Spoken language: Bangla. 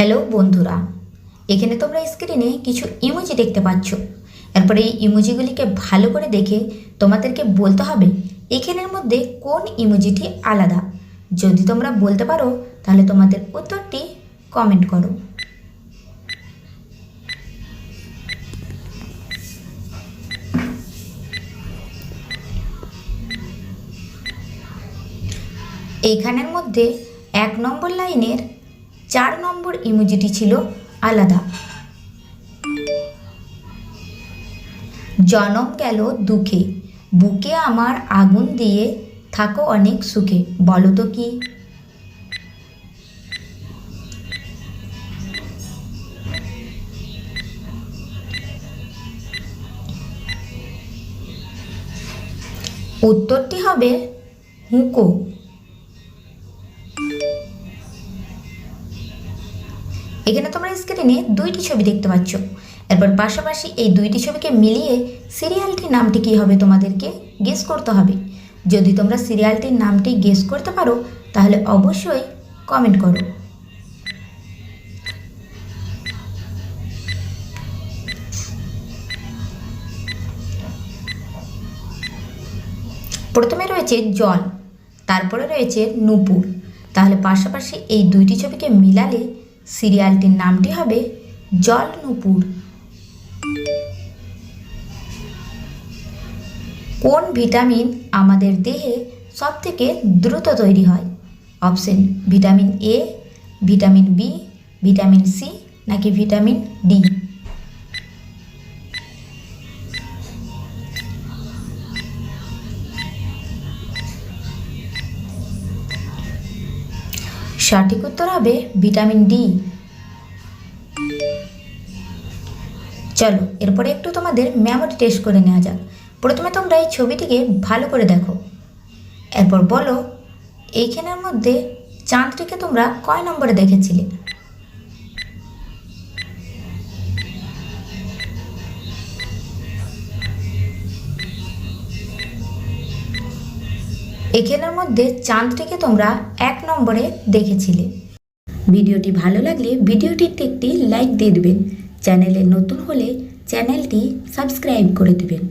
হ্যালো বন্ধুরা। এখানে তোমরা স্ক্রিনে কিছু ইমোজি দেখতে পাচ্ছ। এরপরে এই ইমোজিগুলিকে ভালো করে দেখে তোমাদেরকে বলতে হবে, এখানের মধ্যে কোন ইমোজিটি আলাদা? যদি তোমরা বলতে পারো, তাহলে তোমাদের উত্তরটি কমেন্ট করো। এইখানের মধ্যে এক নম্বর লাইনের চার নম্বর ইমোজিটি ছিল আলাদা। জনম গেল দুঃখে। বুকে আমার আগুন দিয়ে থাকো অনেক সুখে। বলো তো কি? উত্তরটি হবে হুঁকো। এখানে তোমরা স্ক্রিনে দুইটি ছবি দেখতে পাচ্ছ। এরপর পাশাপাশি এই দুইটি ছবিকে মিলিয়ে সিরিয়ালটির নামটি কী হবে তোমাদেরকে গেস করতে হবে। যদি তোমরা সিরিয়ালটির নামটি গেস করতে পারো, তাহলে অবশ্যই কমেন্ট করো। প্রথমে রয়েছে জল, তারপরে রয়েছে নূপুর। তাহলে পাশাপাশি এই দুইটি ছবিকে মিলালে সিরিয়ালটির নামটি হবে জল নূপুর কোন ভিটামিন আমাদের দেহে সবথেকে দ্রুত তৈরি হয়? Option, vitamin A vitamin B vitamin C নাকি ভিটামিন ডি সঠিক উত্তর হবে ভিটামিন ডি। চলো, এরপরে একটু তোমাদের মেমোরি টেস্ট করে নেওয়া যাক। প্রথমে তোমরা এই ছবিটিকে ভালো করে দেখো। এরপর বলো, এইখানের মধ্যে চাঁদটিকে তোমরা কয় নম্বরে দেখেছিলে? এখানের মধ্যে চাঁদটিকে তোমরা এক নম্বরে দেখেছিলে। ভিডিওটি ভালো লাগলে ভিডিওটিতে একটি লাইক দিয়ে দেবেন। চ্যানেলে নতুন হলে চ্যানেলটি সাবস্ক্রাইব করে দেবেন।